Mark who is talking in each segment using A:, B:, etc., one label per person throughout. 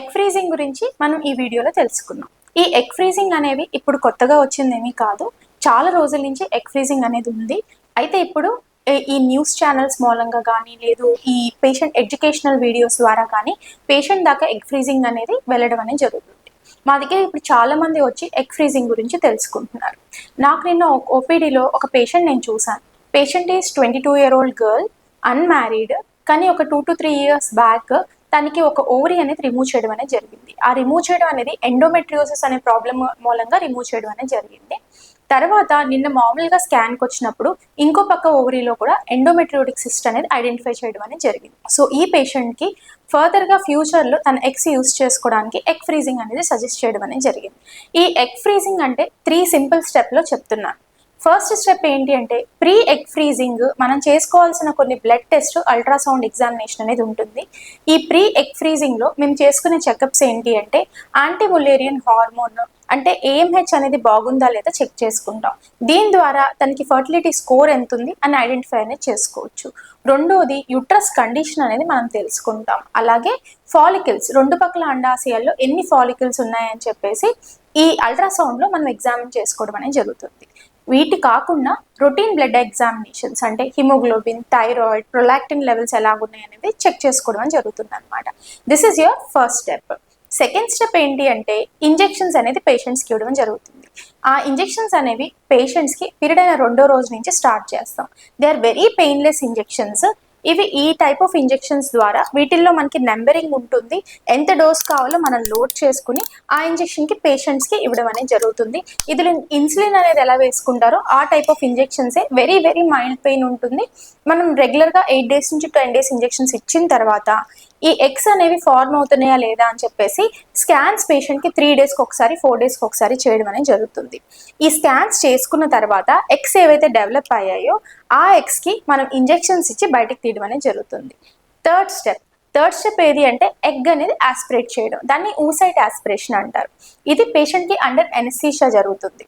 A: Egg freezing గురించి మనం ఈ వీడియోలో తెలుసుకుందాం. ఈ ఎగ్ ఫ్రీజింగ్ అనేవి ఇప్పుడు కొత్తగా వచ్చిందేమీ కాదు. చాలా రోజుల నుంచి ఎగ్ ఫ్రీజింగ్ అనేది ఉంది. అయితే ఇప్పుడు ఈ న్యూస్ ఛానల్స్ మూలంగా కానీ లేదు ఈ పేషెంట్ ఎడ్యుకేషనల్ వీడియోస్ ద్వారా కానీ పేషెంట్ దాకా ఎగ్ ఫ్రీజింగ్ అనేది వెళ్ళడం అనేది జరుగుతుంది. మా దగ్గర ఇప్పుడు చాలా మంది వచ్చి ఎగ్ ఫ్రీజింగ్ గురించి తెలుసుకుంటున్నారు. నాకు నిన్న ఓపీడీలో ఒక పేషెంట్ నేను చూశాను. Patient is twenty two year old girl unmarried కానీ ఒక two to three years back తనకి ఒక ఓవరీ అనేది రిమూవ్ చేయడం అనేది జరిగింది. ఆ రిమూవ్ చేయడం అనేది ఎండోమెట్రియోసిస్ అనే ప్రాబ్లం మూలంగా రిమూవ్ చేయడం అనేది జరిగింది. తర్వాత నిన్న మామూలుగా స్కాన్కి వచ్చినప్పుడు ఇంకో పక్క ఓవరీలో కూడా ఎండోమెట్రియోటిక్ సిస్ట్ అనేది ఐడెంటిఫై చేయడం అనేది జరిగింది. సో ఈ పేషెంట్కి ఫర్దర్గా ఫ్యూచర్లో తన ఎగ్స్ యూస్ చేసుకోవడానికి ఎగ్ ఫ్రీజింగ్ అనేది సజెస్ట్ చేయడం అనేది జరిగింది. ఈ ఎగ్ ఫ్రీజింగ్ అంటే త్రీ సింపుల్ స్టెప్లో చెప్తున్నాను ఫస్ట్ స్టెప్ ఏంటి అంటే ప్రీ ఎగ్ ఫ్రీజింగ్ మనం చేసుకోవాల్సిన కొన్ని బ్లడ్ టెస్ట్ అల్ట్రాసౌండ్ ఎగ్జామినేషన్ అనేది ఉంటుంది. ఈ ప్రీ ఎగ్ ఫ్రీజింగ్లో మేము చేసుకునే చెకప్స్ ఏంటి అంటే యాంటీములేరియన్ హార్మోన్ అంటే ఏఎంహెచ్ అనేది బాగుందా లేదా చెక్ చేసుకుంటాం. దీని ద్వారా తనకి ఫర్టిలిటీ స్కోర్ ఎంత ఉంది అని ఐడెంటిఫై అనేది చేసుకోవచ్చు. రెండోది యుట్రస్ కండిషన్ అనేది మనం తెలుసుకుంటాం. అలాగే ఫాలికల్స్ రెండు పక్కల అండాశయాల్లో ఎన్ని ఫాలికల్స్ ఉన్నాయని చెప్పేసి ఈ అల్ట్రాసౌండ్లో మనం ఎగ్జామిన్ చేసుకోవడం అనేది జరుగుతుంది. వీటి కాకుండా రొటీన్ బ్లడ్ ఎగ్జామినేషన్స్ అంటే హిమోగ్లోబిన్ థైరాయిడ్ ప్రొలాక్టిన్ లెవెల్స్ ఎలా ఉన్నాయి అనేది చెక్ చేసుకోవడం జరుగుతుంది అనమాట this is your first step second step ఏంటి అంటే ఇంజెక్షన్స్ అనేది పేషెంట్స్కి ఇవ్వడం జరుగుతుంది. ఆ ఇంజెక్షన్స్ అనేవి పేషెంట్స్కి పీరియడ్ అయిన రెండో రోజు నుంచి స్టార్ట్ చేస్తాం. They are very painless injections ఇవి ఈ టైప్ ఆఫ్ ఇంజెక్షన్స్ ద్వారా వీటిల్లో మనకి నెంబరింగ్ ఉంటుంది. ఎంత డోస్ కావాలో మనం లోడ్ చేసుకుని ఆ ఇంజెక్షన్కి పేషెంట్స్కి ఇవ్వడం అనేది జరుగుతుంది. ఇందులో ఇన్సులిన్ అనేది ఎలా వేసుకుంటారో ఆ టైప్ ఆఫ్ ఇంజెక్షన్సే వెరీ వెరీ మైల్డ్ పెయిన్ ఉంటుంది. మనం రెగ్యులర్గా ఎయిట్ డేస్ నుంచి టెన్ డేస్ ఇంజెక్షన్స్ ఇచ్చిన తర్వాత ఈ ఎగ్స్ అనేవి ఫార్మ్ అవుతున్నాయా లేదా అని చెప్పేసి స్కాన్స్ పేషెంట్కి త్రీ డేస్కి ఒకసారి ఫోర్ డేస్కి ఒకసారి చేయడం అనేది జరుగుతుంది. ఈ స్కాన్స్ చేసుకున్న తర్వాత ఎగ్స్ ఏవైతే డెవలప్ అయ్యాయో ఆ ఎగ్స్కి మనం ఇంజెక్షన్స్ ఇచ్చి బయటకు తీయడం అనేది జరుగుతుంది. థర్డ్ స్టెప్ థర్డ్ స్టెప్ ఏది అంటే ఎగ్ అనేది ఆస్పిరేట్ చేయడం. దాన్ని ఊసైట్ ఆస్పిరేషన్ అంటారు. ఇది పేషెంట్కి అండర్ ఎనస్థీషియా జరుగుతుంది.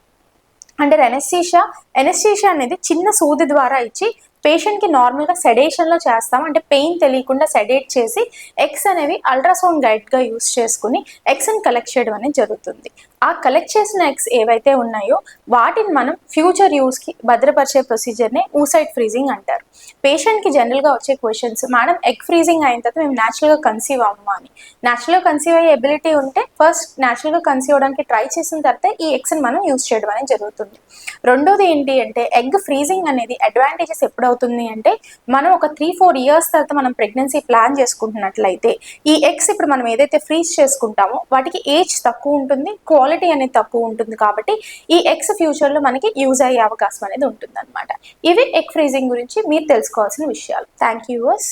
A: అండర్ ఎనస్థీషియా ఎనస్థీషియా అనేది చిన్న సూది ద్వారా ఇచ్చి పేషెంట్కి నార్మల్గా సెడేషన్లో చేస్తాం. అంటే పెయిన్ తెలియకుండా సెడేట్ చేసి ఎగ్స్ అనేవి అల్ట్రాసౌండ్ గైడ్గా యూస్ చేసుకుని ఎగ్స్ని కలెక్ట్ చేయడం అనేది జరుగుతుంది. ఆ కలెక్ట్ చేసిన ఎగ్స్ ఏవైతే ఉన్నాయో వాటిని మనం ఫ్యూచర్ యూస్కి భద్రపరిచే ప్రొసీజర్నే ఊసైడ్ ఫ్రీజింగ్ అంటారు. పేషెంట్కి జనరల్గా వచ్చే క్వశ్చన్స్ మేడం ఎగ్ ఫ్రీజింగ్ అయిన తర్వాత మేము న్యాచురల్గా కన్సీవ్ అవ్వమా అని? న్యాచురల్గా కన్సీవ్ అయ్యే ఎబిలిటీ ఉంటే ఫస్ట్ న్యాచురల్గా కన్సీవ్ అవ్వడానికి ట్రై చేసిన తర్వాత ఈ ఎగ్స్ని మనం యూస్ చేయడం అనేది జరుగుతుంది. రెండోది ఏంటి అంటే ఎగ్ ఫ్రీజింగ్ అనేది అడ్వాంటేజెస్ అవుతుంది అంటే మనం ఒక త్రీ ఫోర్ ఇయర్స్ తర్వాత మనం ప్రెగ్నెన్సీ ప్లాన్ చేసుకుంటున్నట్లయితే ఈ ఎగ్స్ ఇప్పుడు మనం ఏదైతే ఫ్రీజ్ చేసుకుంటామో వాటికి ఏజ్ తక్కువ ఉంటుంది క్వాలిటీ అనేది తక్కువ ఉంటుంది కాబట్టి ఈ ఎగ్స్ ఫ్యూచర్లో మనకి యూజ్ అయ్యే అవకాశం అనేది ఉంటుంది ఇవి ఎగ్ ఫ్రీజింగ్ గురించి మీరు తెలుసుకోవాల్సిన విషయాలు. Thank you verse